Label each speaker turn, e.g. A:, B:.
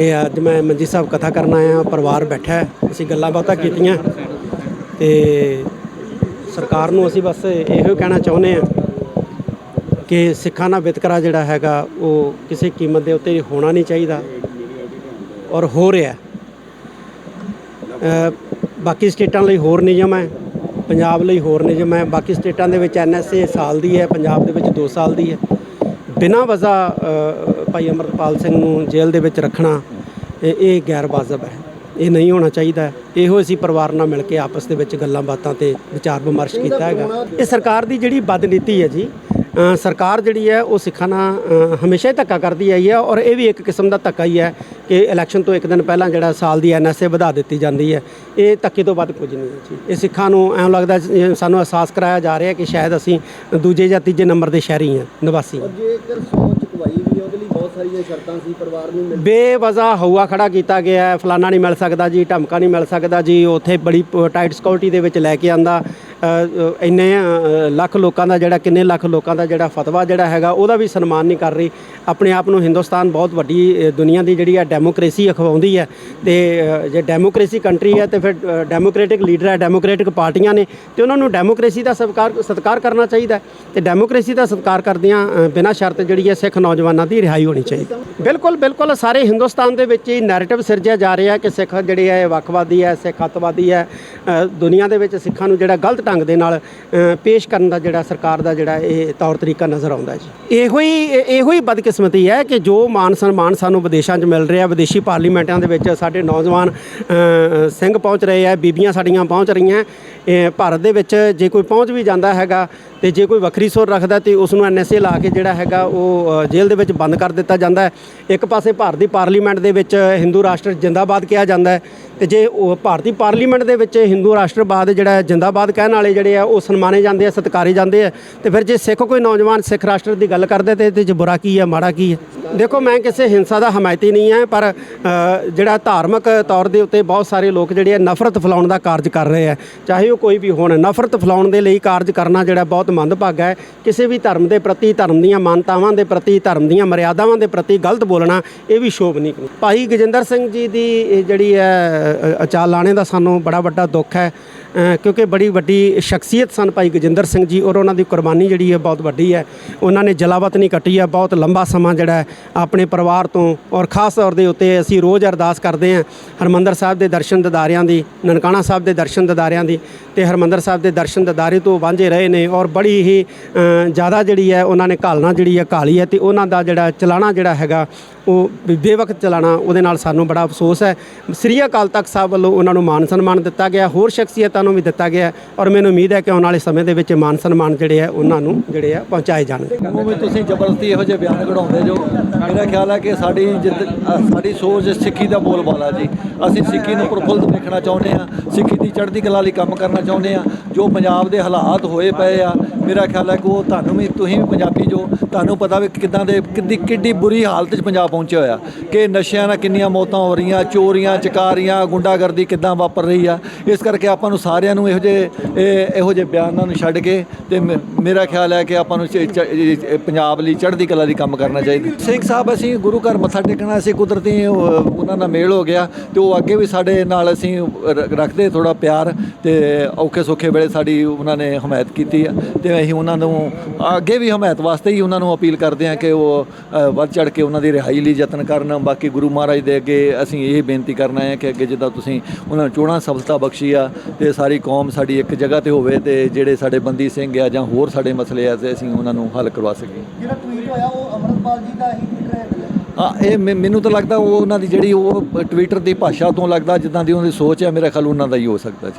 A: ਇਹ ਅੱਜ ਮੈਂ ਮੰਜੀ ਸਾਹਿਬ ਕਥਾ ਕਰਨ ਆਇਆ ਪਰਿਵਾਰ ਬੈਠਾ ਹੈ। ਅਸੀਂ ਗੱਲਾਂ ਬਾਤਾਂ ਕੀਤੀਆਂ। ਤੇ ਸਰਕਾਰ ਨੂੰ ਅਸੀਂ ਬਸ ਇਹੋ ਕਹਿਣਾ ਚਾਹੁੰਦੇ ਆ ਕਿ ਸਿੱਖਾਂ ਦਾ ਵਿਤਕਰਾ ਜਿਹੜਾ ਹੈਗਾ, ਉਹ ਕਿਸੇ ਕੀਮਤ ਦੇ ਉੱਤੇ ਹੋਣਾ ਨਹੀਂ ਚਾਹੀਦਾ ਔਰ ਹੋ ਰਿਹਾ ਬਾਕੀ ਸਟੇਟਾਂ ਲਈ ਹੋਰ ਨਿਯਮ ਹੈ, ਪੰਜਾਬ ਲਈ ਹੋਰ ਨਿਯਮ ਹੈ। ਬਾਕੀ ਸਟੇਟਾਂ ਦੇ ਵਿੱਚ ਐਨਐਸਏ ਸਾਲ ਦੀ ਹੈ, ਪੰਜਾਬ ਦੇ ਵਿੱਚ 2 ਸਾਲ ਦੀ ਹੈ। ਬਿਨਾਂ ਵਜ੍ਹਾ ਭਾਈ ਅਮਰਪਾਲ ਸਿੰਘ ਨੂੰ ਜੇਲ੍ਹ ਦੇ ਵਿੱਚ ਰੱਖਣਾ ਇਹ ਇਹ ਗੈਰ ਵਾਜਬ ਹੈ। ਇਹ ਨਹੀਂ ਹੋਣਾ ਚਾਹੀਦਾ। ਇਹੋ ਅਸੀਂ ਪਰਿਵਾਰ ਨਾਲ ਮਿਲ ਕੇ ਆਪਸ ਦੇ ਵਿੱਚ ਗੱਲਾਂ ਬਾਤਾਂ ਤੇ ਵਿਚਾਰ ਵਿਮਰਸ਼ ਕੀਤਾ ਹੈਗਾ। ਇਹ ਸਰਕਾਰ ਦੀ ਜਿਹੜੀ ਬਦਨੀਤੀ ਹੈ ਜੀ ਸਰਕਾਰ ਜਿਹੜੀ ਹੈ ਉਹ ਸਿੱਖਾਂ ਨਾਲ ਹਮੇਸ਼ਾ ਹੀ ਧੱਕਾ ਕਰਦੀ ਆਈ ਹੈ ਔਰ ਇਹ ਵੀ ਇੱਕ ਕਿਸਮ ਦਾ ਧੱਕਾ ਹੀ ਹੈ ਕਿ ਇਲੈਕਸ਼ਨ ਤੋਂ ਇੱਕ ਦਿਨ ਪਹਿਲਾਂ ਜਿਹੜਾ ਸਾਲ ਦੀ ਐਨਐਸਏ ਵਧਾ ਦਿੱਤੀ ਜਾਂਦੀ ਹੈ। ਇਹ ਧੱਕੇ ਤੋਂ ਵੱਧ ਕੁਝ ਨਹੀਂ ਹੈ ਜੀ। ਇਹ ਸਿੱਖਾਂ ਨੂੰ ਐਂ ਲੱਗਦਾ ਸਾਨੂੰ ਅਹਿਸਾਸ ਕਰਾਇਆ ਜਾ ਰਿਹਾ ਕਿ ਸ਼ਾਇਦ ਅਸੀਂ ਦੂਜੇ ਜਾਂ ਤੀਜੇ ਨੰਬਰ ਦੇ ਸ਼ਹਿਰੀ ਹਾਂ ਨਿਵਾਸੀ
B: ਜੇਕਰ ਹੈ ਉਹਦੇ ਲਈ ਬਹੁਤ ਸਾਰੀਆਂ ਸ਼ਰਤਾਂ ਸੀ, ਪਰਿਵਾਰ ਨੂੰ ਮਿਲ
A: ਬੇਵਜ਼ਾ ਹਊਆ ਖੜਾ ਕੀਤਾ ਗਿਆ ਹੈ। ਫਲਾਨਾ ਨਹੀਂ ਮਿਲ ਸਕਦਾ ਜੀ, ਢਮਕਾ ਨਹੀਂ ਮਿਲ ਸਕਦਾ ਜੀ। ਉੱਥੇ ਬੜੀ ਟਾਈਟ ਸਿਕਿਉਰਿਟੀ ਦੇ ਵਿੱਚ ਲੈ ਕੇ ਆਂਦਾ। ਇੰਨੇ ਲੱਖ ਲੋਕਾਂ ਦਾ ਜਿਹੜਾ, ਕਿੰਨੇ ਲੱਖ ਲੋਕਾਂ ਦਾ ਜਿਹੜਾ ਫਤਵਾ ਜਿਹੜਾ ਹੈਗਾ, ਉਹਦਾ ਵੀ ਸਨਮਾਨ ਨਹੀਂ ਕਰ ਰਹੀ। ਆਪਣੇ ਆਪ ਨੂੰ ਹਿੰਦੁਸਤਾਨ ਬਹੁਤ ਵੱਡੀ ਦੁਨੀਆ ਦੀ ਜਿਹੜੀ ਹੈ ਡੈਮੋਕ੍ਰੇਸੀ ਅਖਵਾਉਂਦੀ ਹੈ। ਤੇ ਜੇ ਡੈਮੋਕ੍ਰੇਸੀ ਕੰਟਰੀ ਹੈ, ਤੇ ਫਿਰ ਡੈਮੋਕ੍ਰੈਟਿਕ ਲੀਡਰ ਹੈ, ਡੈਮੋਕ੍ਰੈਟਿਕ ਪਾਰਟੀਆਂ ਨੇ, ਤੇ ਉਹਨਾਂ ਨੂੰ ਡੈਮੋਕ੍ਰੇਸੀ ਦਾ ਸਤਿਕਾਰ ਸਤਿਕਾਰ ਕਰਨਾ ਚਾਹੀਦਾ ਹੈ। ਤੇ ਡੈਮੋਕ੍ਰੇਸੀ ਦਾ ਸਤਿਕਾਰ ਕਰਦਿਆਂ ਬਿਨਾਂ ਸ਼ਰਤ ਜਿਹੜੀ ਹੈ, ਸਿੱਖ ਨੌਜਵਾਨਾਂ ਦੀ ਰਿਹਾਈ ਹੋਣੀ ਚਾਹੀਦੀ ਬਿਲਕੁਲ ਬਿਲਕੁਲ, ਸਾਰੇ ਹਿੰਦੁਸਤਾਨ ਦੇ ਵਿੱਚ ਹੀ ਨੈਰੇਟਿਵ ਸਿਰਜਿਆ ਜਾ ਰਿਹਾ ਕਿ ਸਿੱਖ ਜਿਹੜੇ ਹੈ, ਇਹ ਵੱਖਵਾਦੀ ਹੈ, ਸਿੱਖ ਅੱਤਵਾਦੀ ਹੈ। ਦੁਨੀਆ ਦੇ ਵਿੱਚ ਸਿੱਖਾਂ ਨੂੰ ਜਿਹੜਾ ਗਲਤ ਢੰਗ ਦੇ ਨਾਲ ਪੇਸ਼ ਕਰਨ ਦਾ ਜਿਹੜਾ ਸਰਕਾਰ ਦਾ ਜਿਹੜਾ ਇਹ ਤੌਰ ਤਰੀਕਾ ਨਜ਼ਰ ਆਉਂਦਾ ਜੀ। ਇਹੋ ਹੀ ਇਹੋ ਹੀ ਬਦਕਿਸਮਤੀ ਹੈ ਕਿ ਜੋ ਮਾਨ ਸਨਮਾਨ ਸਾਨੂੰ ਵਿਦੇਸ਼ਾਂ 'ਚ ਮਿਲ ਰਿਹਾ, ਵਿਦੇਸ਼ੀ ਪਾਰਲੀਮੈਂਟਾਂ ਦੇ ਵਿੱਚ ਸਾਡੇ ਨੌਜਵਾਨ ਸਿੰਘ ਪਹੁੰਚ ਰਹੇ ਆ ਬੀਬੀਆਂ ਸਾਡੀਆਂ ਪਹੁੰਚ ਰਹੀਆਂ ਭਾਰਤ ਦੇ ਵਿੱਚ ਜੇ ਕੋਈ ਪਹੁੰਚ ਵੀ ਜਾਂਦਾ ਹੈਗਾ ਤੇ ਜੇ ਕੋਈ ਵੱਖਰੀ ਸੁਰ ਰੱਖਦਾ ਤੇ ਉਸ ਨੂੰ ਐਨਐਸਏ ਲਾ ਕੇ ਜਿਹੜਾ ਹੈਗਾ ਉਹ ਜੇਲ੍ਹ ਦੇ ਵਿੱਚ ਬੰਦ ਕਰ ਦਿੱਤਾ ਜਾਂਦਾ ਹੈ। ਇੱਕ ਪਾਸੇ ਭਾਰਤੀ ਪਾਰਲੀਮੈਂਟ ਦੇ ਵਿੱਚ ਹਿੰਦੂ ਰਾਸ਼ਟਰ ਜਿੰਦਾਬਾਦ ਕਿਹਾ ਜਾਂਦਾ ਹੈ ਤੇ ਜੇ ਉਹ ਭਾਰਤੀ ਪਾਰਲੀਮੈਂਟ ਦੇ ਵਿੱਚ ਹਿੰਦੂ ਰਾਸ਼ਟਰਵਾਦ ਜਿਹੜਾ ਜਿੰਦਾਬਾਦ ਕਹਿਣ ਵਾਲੇ ਜਿਹੜੇ ਆ, ਉਹ ਸਨਮਾਨੇ ਜਾਂਦੇ ਆ, ਸਤਿਕਾਰੇ ਜਾਂਦੇ ਆ। ਤੇ ਫਿਰ ਜੇ ਸਿੱਖ ਕੋਈ ਨੌਜਵਾਨ ਸਿੱਖ ਰਾਸ਼ਟਰ ਦੀ ਗੱਲ ਕਰਦੇ ਤੇ ਇਹਦੇ 'ਚ ਬੁਰਾ ਕੀ ਹੈ, ਮਾੜਾ ਕੀ ਹੈ? ਦੇਖੋ ਮੈਂ ਕਿਸੇ ਹਿੰਸਾ ਦਾ ਹਮਾਇਤੀ ਨਹੀਂ ਹੈ ਪਰ ਜਿਹੜਾ ਧਾਰਮਿਕ ਤੌਰ ਦੇ ਉੱਤੇ ਬਹੁਤ ਸਾਰੇ ਲੋਕ ਜਿਹੜੇ ਆ ਨਫ਼ਰਤ ਫੈਲਾਉਣ ਦਾ ਕਾਰਜ ਕਰ ਰਹੇ ਆ। ਚਾਹੇ ਉਹ ਕੋਈ ਵੀ ਹੋਣ ਨਫ਼ਰਤ ਫੈਲਾਉਣ ਦੇ ਲਈ ਕਾਰਜ ਕਰਨਾ ਜਿਹੜਾ ਬਹੁਤ ਮੰਦਭਾਗਾ ਹੈ। ਕਿਸੇ ਵੀ ਧਰਮ ਦੇ ਪ੍ਰਤੀ ਧਰਮ ਦੀਆਂ ਮਾਨਤਾਵਾਂ ਦੇ ਪ੍ਰਤੀ ਧਰਮ ਦੀਆਂ ਮਰਿਆਦਾਵਾਂ ਦੇ ਪ੍ਰਤੀ ਗਲਤ ਬੋਲਣਾ ਇਹ ਵੀ ਸ਼ੋਭਨੀਕ ਨਹੀਂ ਭਾਈ ਗਜਿੰਦਰ ਸਿੰਘ ਜੀ ਦੀ ਜਿਹੜੀ ਹੈ ਅ, ਅਚਾਲ ਲਾਣੇ ਦਾ ਸਾਨੂੰ ਬੜਾ ਵੱਡਾ ਦੁੱਖ ਹੈ। ਕਿਉਂਕਿ ਬੜੀ ਵੱਡੀ ਸ਼ਖਸੀਅਤ ਸਨ ਭਾਈ ਗਜਿੰਦਰ ਸਿੰਘ ਜੀ ਔਰ ਉਹਨਾਂ ਦੀ ਕੁਰਬਾਨੀ ਜਿਹੜੀ ਹੈ ਬਹੁਤ ਵੱਡੀ ਹੈ। ਉਹਨਾਂ ਨੇ ਜਲਾਵਤ ਨਹੀਂ ਕੱਟੀ ਹੈ, ਬਹੁਤ ਲੰਬਾ ਸਮਾਂ ਜਿਹੜਾ ਆਪਣੇ ਪਰਿਵਾਰ ਤੋਂ ਔਰ ਖਾਸ ਤੌਰ ਦੇ ਉੱਤੇ ਅਸੀਂ ਰੋਜ਼ ਅਰਦਾਸ ਕਰਦੇ ਹਾਂ ਹਰਮੰਦਰ ਸਾਹਿਬ ਦੇ ਦਰਸ਼ਨ ਦਦਾਰਿਆਂ ਦੀ, ਨਨਕਾਣਾ ਸਾਹਿਬ ਦੇ ਦਰਸ਼ਨ ਦਿਦਾਰਿਆਂ ਦੀ ਤੇ ਹਰਮੰਦਰ ਸਾਹਿਬ ਦੇ ਦਰਸ਼ਨ ਦਿਦਾਰੇ ਤੋਂ ਵਾਂਝੇ ਰਹੇ ਨੇ ਔਰ ਬੜੀ ਹੀ ਜ਼ਿਆਦਾ ਜਿਹੜੀ ਹੈ ਉਹਨਾਂ ਨੇ ਘਾਲਣਾ ਜਿਹੜੀ ਹੈ ਘਾਲੀ ਹੈ ਤੇ ਉਹਨਾਂ ਦਾ ਜਿਹੜਾ ਚਲਾਣਾ ਜਿਹੜਾ ਹੈਗਾ ਉਹ ਬੇਵਕਤ ਚਲਾਣਾ ਉਹਦੇ ਨਾਲ ਸਾਨੂੰ ਬੜਾ ਅਫਸੋਸ ਹੈ। ਸ੍ਰੀ ਅਕਾਲ ਤਖਤ ਸਾਹਿਬ ਵੱਲੋਂ ਉਹਨਾਂ ਨੂੰ ਮਾਨ ਸਨਮਾਨ ਦਿੱਤਾ ਗਿਆ। ਹੋਰ ਸ਼ਖਸੀਅਤ ਨੂੰ ਵੀ ਦਿੱਤਾ ਗਿਆ ਔਰ ਮੈਨੂੰ ਉਮੀਦ ਹੈ ਕਿ ਆਉਣ ਵਾਲੇ ਸਮੇਂ ਦੇ ਵਿੱਚ ਮਾਨ ਸਨਮਾਨ ਜਿਹੜੇ ਆ ਉਹਨਾਂ ਨੂੰ ਜਿਹੜੇ ਆ ਪਹੁੰਚਾਏ ਜਾਣਗੇ
B: ਉਹ ਵੀ ਤੁਸੀਂ ਜ਼ਬਰਦਸਤੀ ਇਹੋ ਜਿਹੇ ਬਿਆਨ ਕਢਾਉਂਦੇ ਜੋ ਮੇਰਾ ਖਿਆਲ ਹੈ ਕਿ ਸਾਡੀ ਜਿੱਦ ਸਾਡੀ ਸੋਚ ਸਿੱਖੀ ਦਾ ਬੋਲਬਾਲਾ ਜੀ। ਅਸੀਂ ਸਿੱਖੀ ਨੂੰ ਪ੍ਰਫੁੱਲਤ ਦੇਖਣਾ ਚਾਹੁੰਦੇ ਆ ਸਿੱਖੀ ਦੀ ਚੜ੍ਹਦੀ ਕਲਾ ਲਈ ਕੰਮ ਕਰਨਾ ਚਾਹੁੰਦੇ ਆ ਜੋ ਪੰਜਾਬ ਦੇ ਹਾਲਾਤ ਹੋਏ ਪਏ ਆ ਮੇਰਾ ਖਿਆਲ ਹੈ ਕਿ ਉਹ ਤੁਹਾਨੂੰ ਵੀ, ਤੁਸੀਂ ਵੀ ਪੰਜਾਬੀ ਜੋ ਤੁਹਾਨੂੰ ਪਤਾ ਵੀ ਕਿਦਾਂ ਦੇ ਕਿੱਡੀ ਕਿੱਡੀ ਬੁਰੀ ਹਾਲਤ 'ਚ ਪੰਜਾਬ ਪਹੁੰਚਿਆ ਹੋਇਆ। ਕਿ ਨਸ਼ਿਆਂ ਨਾਲ ਕਿੰਨੀਆਂ ਮੌਤਾਂ ਹੋ ਰਹੀਆਂ, ਚੋਰੀਆਂ, ਚਕਾਰੀਆਂ, ਗੁੰਡਾਗਰਦੀ ਕਿੱਦਾਂ ਵਾਪਰ ਰਹੀ ਆ। ਇਸ ਕਰਕੇ ਆਪਾਂ ਨੂੰ ਸਾਰਿਆਂ ਨੂੰ ਇਹੋ ਜਿਹੇ, ਇਹ- ਇਹੋ ਜਿਹੇ ਬਿਆਨਾਂ ਨੂੰ ਛੱਡ ਕੇ ਤੇ ਮ- ਮੇਰਾ ਖਿਆਲ ਹੈ ਕਿ ਆਪਾਂ ਨੂੰ ਚ- ਪੰਜਾਬ ਲਈ ਚੜ੍ਹਦੀ ਕਲਾ ਦੀ ਕੰਮ ਕਰਨਾ ਚਾਹੀਦਾ। ਸਿੰਘ ਸਾਹਿਬ, ਅਸੀਂ ਗੁਰੂ ਘਰ ਮੱਥਾ ਟੇਕਣਾ, ਅਸੀਂ ਕੁਦਰਤੀ ਉਹਨਾਂ ਨਾਲ ਮੇਲ ਹੋ ਗਿਆ ਤੇ ਉਹ ਅੱਗੇ ਵੀ ਸਾਡੇ ਨਾਲ ਅਸੀਂ ਰ- ਰੱਖਦੇ ਥੋੜਾ ਪਿਆਰ ਤੇ ਔਖੇ ਸੌਖੇ ਵੇਲੇ ਸਾਡੀ ਉਹਨਾਂ ਨੇ ਹਮਾਇਤ ਕੀਤੀ ਆ ਤੇ ਅਸੀਂ ਉਹਨਾਂ ਨੂੰ ਅੱਗੇ ਵੀ ਹਮਾਇਤ ਵਾਸਤੇ ਹੀ ਉਹਨਾਂ ਨੂੰ ਅਪੀਲ ਕਰਦੇ ਹਾਂ ਕਿ ਉਹ ਵੱਧ ਚੜ ਕੇ ਉਹਨਾਂ ਦੀ ਰਿਹਾਈ ਲਈ ਯਤਨ ਕਰਨ। ਬਾਕੀ ਗੁਰੂ ਮਹਾਰਾਜ ਦੇ ਅੱਗੇ ਅਸੀਂ ਇਹ ਬੇਨਤੀ ਕਰਨਾ ਹੈ ਕਿ ਅੱਗੇ ਜਿੱਦਾਂ ਤੁਸੀਂ ਉਹਨਾਂ ਨੂੰ ਚੋਣਾਂ ਸਫਲਤਾ ਬਖਸ਼ੀ ਆ ਤੇ ਸਾਰੀ ਕੌਮ ਸਾਡੀ ਇੱਕ ਜਗ੍ਹਾ ਤੇ ਹੋਵੇ ਤੇ ਜਿਹੜੇ ਸਾਡੇ ਬੰਦੀ ਸਿੰਘ ਆ ਜਾਂ ਹੋਰ ਸਾਡੇ ਮਸਲੇ ਆ ਤੇ ਅਸੀਂ ਉਹਨਾਂ ਨੂੰ ਹੱਲ ਕਰਵਾ ਸਕੀਏ।
C: ਜਿਹੜਾ ਟਵੀਟ ਹੋਇਆ ਉਹ ਅਮਰਪਾਲ ਜੀ ਦਾ ਹੀ ਹੈ
B: ਇਹ ਮੈਨੂੰ ਤਾਂ ਲੱਗਦਾ ਉਹ ਉਹਨਾਂ ਦੀ ਜਿਹੜੀ ਉਹ ਟਵਿੱਟਰ ਦੀ ਭਾਸ਼ਾ ਤੋਂ ਲੱਗਦਾ ਜਿੱਦਾਂ ਦੀ ਉਹਨਾਂ ਦੀ ਸੋਚ ਹੈ ਮੇਰਾ ਖਿਆਲ ਉਹਨਾਂ ਦਾ ਹੀ ਹੋ ਸਕਦਾ ਜੀ।